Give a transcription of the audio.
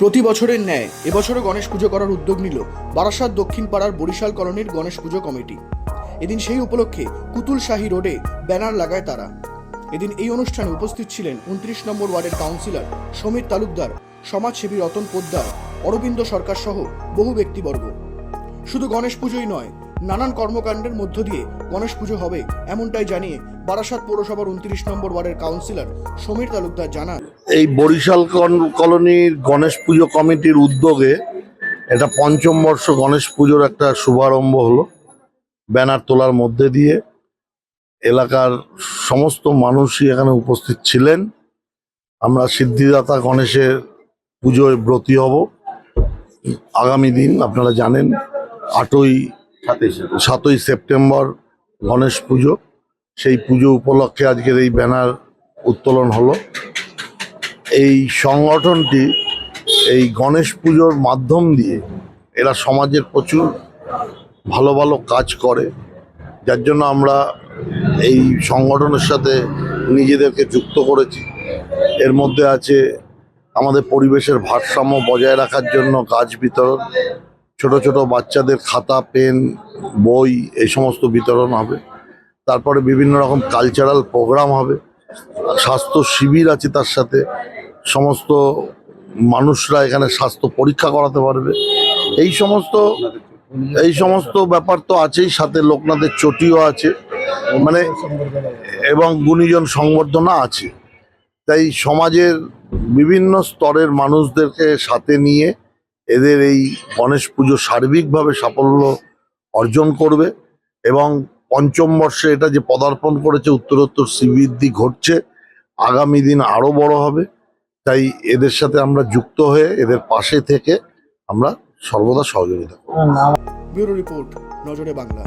প্রতি বছরের ন্যায় এবছরও গণেশ পুজো করার উদ্যোগ নিল বারাসাত দক্ষিণ পাড়ার বরিশাল কলোনির গণেশ পুজো কমিটি। এদিন সেই উপলক্ষে কুতুল শাহী রোডে ব্যানার লাগায় তারা। এদিন এই অনুষ্ঠানে উপস্থিত ছিলেন উনত্রিশ নম্বর ওয়ার্ডের কাউন্সিলর, সমীর তালুকদার, সমাজসেবী রতন পোদ্দার, অরবিন্দ সরকার সহ বহু ব্যক্তিবর্গ। শুধু গণেশ পুজোই নয় নানান কর্মকাণ্ডের মধ্য দিয়ে গণেশ পুজো হবে এমনটাই জানিয়ে বারাসাত পৌরসভার উনত্রিশ নম্বর ওয়ার্ডের কাউন্সিলর সমীর তালুকদার জানান। এই বরিশাল কলোনির গণেশ পুজো কমিটির উদ্যোগে এটা পঞ্চম বর্ষ গণেশ পুজোর একটা শুভারম্ভ হলো। ব্যানার তোলার মধ্যে দিয়ে এলাকার সমস্ত মানুষই এখানে উপস্থিত ছিলেন। আমরা সিদ্ধিদাতা গণেশের পুজোয় ব্রতী হব। আগামী দিন আপনারা জানেন আটই সাতই সেপ্টেম্বর। গণেশ পুজো। সেই পুজো উপলক্ষে আজকের এই ব্যানার উত্তোলন হলো। এই সংগঠনটি এই গণেশ পুজোর মাধ্যম দিয়ে এরা সমাজের প্রচুর ভালো ভালো কাজ করে। যার জন্য আমরা এই সংগঠনের সাথে নিজেদেরকে যুক্ত করেছি। এর মধ্যে আছে আমাদের পরিবেশের ভারসাম্য বজায় রাখার জন্য গাছ বিতরণ ছোট ছোট বাচ্চাদের খাতা, পেন, বই এই সমস্ত বিতরণ হবে। তারপরে বিভিন্ন রকম কালচারাল প্রোগ্রাম হবে। স্বাস্থ্য শিবির আছে তার সাথে। সমস্ত মানুষরা এখানে স্বাস্থ্য পরীক্ষা করাতে পারবে। এই সমস্ত এই সমস্ত ব্যাপার তো আছেই। সাথে লোকনাথের চটিও আছে। মানে এবং গুণীজন সংবর্ধনা আছে। তাই সমাজের বিভিন্ন স্তরের মানুষদেরকে সাথে নিয়ে এদের এই গণেশ পুজো সার্বিকভাবে সাফল্য অর্জন করবে এবং পঞ্চম বর্ষে এটা যে পদার্পণ করেছে, উত্তরোত্তর শ্রীবৃদ্ধি ঘটছে, আগামী দিন আরও বড় হবে। তাই এদের সাথে আমরা যুক্ত হয়ে এদের পাশে থেকে আমরা সর্বদা সহযোগিতা করব। ব্যুরো রিপোর্ট, নজরে বাংলা।